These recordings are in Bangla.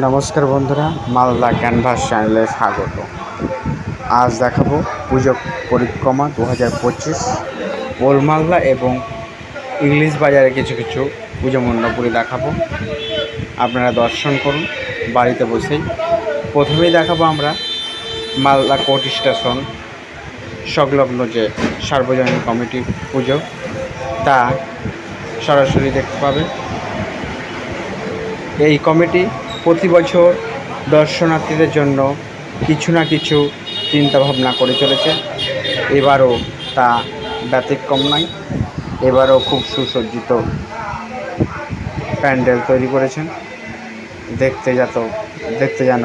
নমস্কার বন্ধুরা, মালদা ক্যানভাস চ্যানেলে স্বাগত। আজ দেখাবো পুজো পরিক্রমা দু হাজার পঁচিশ ওল মালদা এবং ইংলিশ বাজারে কিছু কিছু পুজো মণ্ডপগুলি দেখাবো। আপনারা দর্শন করুন, বাড়িতে বসেই। প্রথমেই দেখাবো আমরা মালদা কোর্ট স্টেশন সংলগ্ন যে সার্বজনীন কমিটি পুজো, তা সরাসরি দেখতে পাবে এই কমিটি প্রতি বছর দর্শনার্থীদের জন্য কিছু না কিছু চিন্তা ভাবনা করে চলেছে। এবারও তা ব্যতিক্রম নয়, এবারও খুব সুসজ্জিত প্যান্ডেল তৈরি করেছেন। দেখতে যত, দেখতে যেন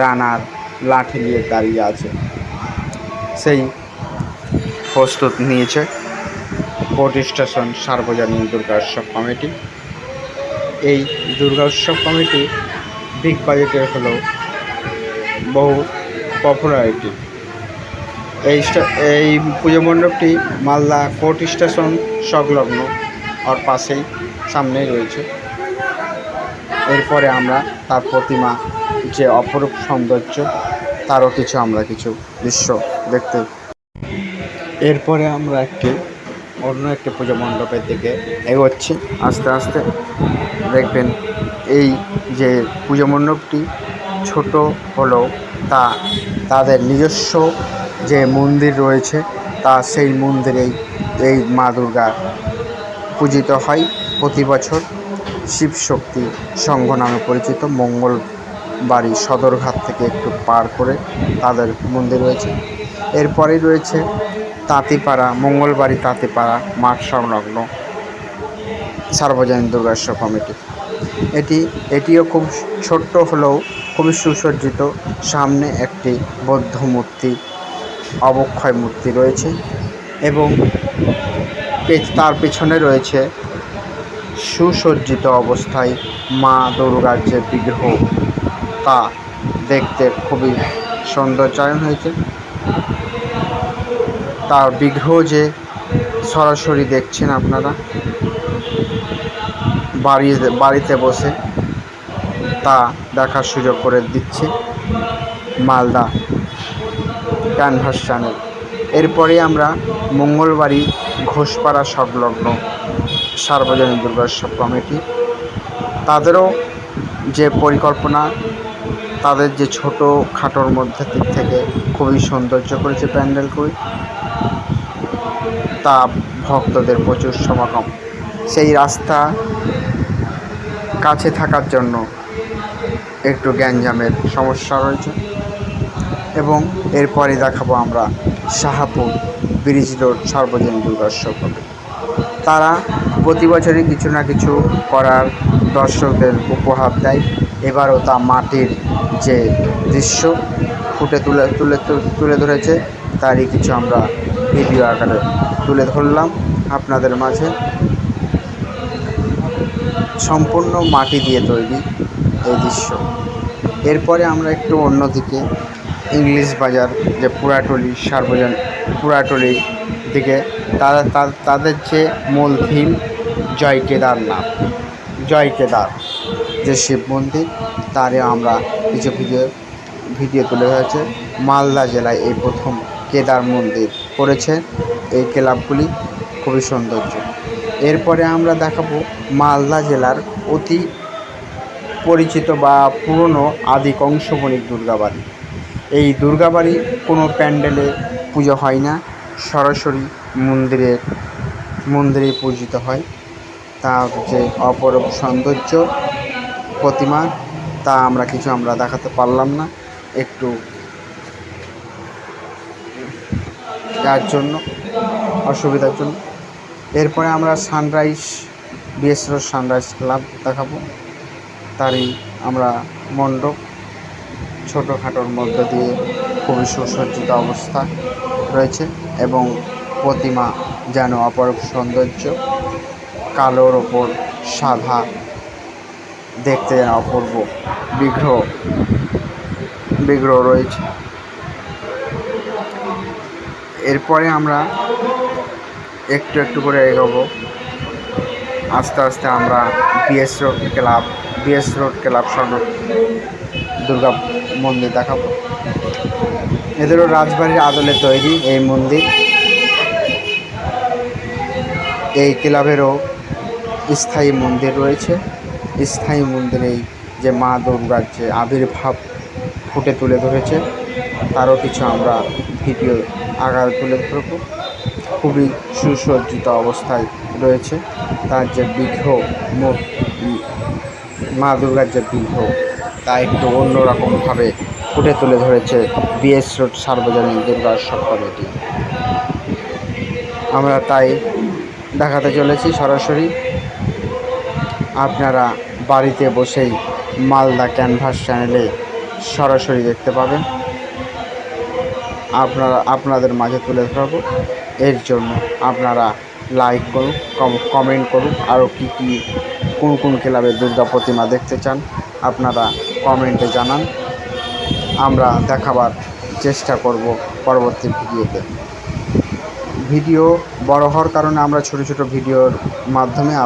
রানার লাঠি নিয়ে দাঁড়িয়ে আছে। সেই প্রস্তুত নিয়েছে কোর্ট স্টেশন সার্বজনীন দুর্গা উৎসব কমিটি। এই দুর্গা উৎসব কমিটি বিগ বাজেটের হলেও বহু পপুলারিটি এই এই পুজো মণ্ডপটি মালদা কোর্ট স্টেশন সংলগ্ন ওর পাশেই সামনেই রয়েছে। এরপরে আমরা তার প্রতিমা, যে অপরূপ সৌন্দর্য, তারও কিছু আমরা কিছু দৃশ্য দেখতে। এরপরে আমরা একটি অন্য একটি পুজো মণ্ডপের দিকে এগোচ্ছি। আস্তে আস্তে দেখবেন এই যে পুজো মণ্ডপটি ছোট হলেও তা তাদের নিজস্ব যে মন্দির রয়েছে, তা সেই মন্দিরেই এই মা দুর্গা পূজিত হয় প্রতি বছর। শিবশক্তি সংঘ নামে পরিচিত মঙ্গল বাড়ি সদরঘাট থেকে একটু পার করে তাদের মন্দির রয়েছে। এরপরেই রয়েছে তাঁতিপাড়া, মঙ্গলবাড়ি তাঁতিপাড়া, মাঠ সংলগ্ন সার্বজনীন দুর্গোৎসব কমিটি। এটি, এটিও খুব ছোট্ট হলেও খুবই সুসজ্জিত। সামনে একটি বৌদ্ধ মূর্তি, অবক্ষয় মূর্তি রয়েছে এবং তার পেছনে রয়েছে সুসজ্জিত অবস্থায় মা দুর্গার যে বিগ্রহ, তা দেখতে খুবই সৌন্দর্যায়ন হয়েছে। তার বিগ্রহ যে সরাসরি দেখছেন আপনারা, বাড়িতে বাড়িতে বসে তা দেখার সুযোগ করে দিচ্ছে মালদা ক্যানভাস চ্যানেল। এরপরে আমরা মঙ্গলবাড়ি ঘোষপাড়া সংলগ্ন সার্বজনীন দুর্গোৎসব কমিটি। তাদেরও যে পরিকল্পনা, তাদের যে ছোটো খাটোর মধ্যে দিক থেকে খুবই সৌন্দর্য করেছে প্যান্ডেলগুলি তা ভক্তদের প্রচুর সমাগম। সেই রাস্তা কাছে থাকার জন্য একটু গ্যাঞ্জামের সমস্যা রয়েছে এবং এরপরে দেখাবো আমরা শাহাপুর ব্রিজ রোড সার্বজনীন হবে তারা প্রতি বছরই কিছু না কিছু করার দর্শকদের উপহার দেয়। এবারও তা মাটির যে দৃশ্য ফুটে তুলে তুলে তুলে ধরেছে, তারই কিছু আমরা ভিডিও আকারে তুলে ধরলাম আপনাদের মাঝে। সম্পূর্ণ মাটি দিয়ে তৈরি এই দৃশ্য। এরপরে আমরা একটু অন্যদিকে ইংলিশ বাজার, যে পুরাটলি সার্বজন পুরাটলি দিকে, তারা তাদের যে মূল থিম জয় কেদারনাথ জয় কেদার, যে শিব মন্দির, তারে আমরা কিছু ভিডিও ভিডিও তুলে ধরেছে। মালদা জেলায় এই প্রথম কেদার মন্দির করেছে এই ক্লাবগুলি খুবই সৌন্দর্য। এরপরে আমরা দেখাবো মালদা জেলার অতি পরিচিত বা পুরনো আদি কংসবণিক দুর্গাবাড়ি। এই দুর্গাবাড়ি কোনো প্যান্ডেলে পুজো হয় না, সরাসরি মন্দিরে মন্দিরে পূজিত হয়। তা যে অপরূপ সৌন্দর্য প্রতিমা, তা আমরা কিছু আমরা দেখাতে পারলাম না। একটু যার জন্য, অসুবিধার জন্য। এরপরে আমরা sunrise BS road sunrise club দেখাবো। তারই আমরা মণ্ডপ, ছোটোখাটোর মধ্যে দিয়ে খুবই সুসজ্জিত অবস্থা রয়েছে এবং প্রতিমা যেন অপরূপ সৌন্দর্য, কালোর ওপর সাদা দেখতে যেন অপূর্ব বিগ্রহ বিগ্রহ রয়েছে। এরপরে আমরা একটু একটু করে এগোবো। আস্তে আস্তে আমরা BS road club BS road club Swarna Durga মন্দির দেখাবো। এদেরও রাজবাড়ির আদলে তৈরি এই মন্দির। এই ক্লাবেরও স্থায়ী মন্দির রয়েছে। স্থায়ী মন্দিরেই যে মা দুর্গার যে আবির্ভাব ফুটে তুলে ধরেছে, তারও কিছু আমরা ভিডিও আকারে তুলে ধরব খুবই সুসজ্জিত অবস্থায় রয়েছে। তার যে বিঘ্ন মা দুর্গার যে বিঘ্ন, তা একটু অন্যরকমভাবে ফুটে তুলে ধরেছে বিএস রোড সার্বজনীন দুর্গা উৎসব কমিটি। আমরা তাই দেখাতে চলেছি সরাসরি। আপনারা বাড়িতে বসেই মালদা ক্যানভাস চ্যানেলে সরাসরি দেখতে পাবেন। আপনারা, আপনাদের মাঝে তুলে ধরবো। এর জন্য আপনারা লাইক করুন, কম- কমেন্ট করুন, আরও কী কী, কোন কোন ক্লাবে দুর্গা প্রতিমা দেখতে চান, আপনারা কমেন্টে জানান। আমরা দেখাবার চেষ্টা করব পরবর্তী ভিডিওতে। ভিডিও বড় হওয়ার কারণে আমরা ছোট ছোট ভিডিওর মাধ্যমে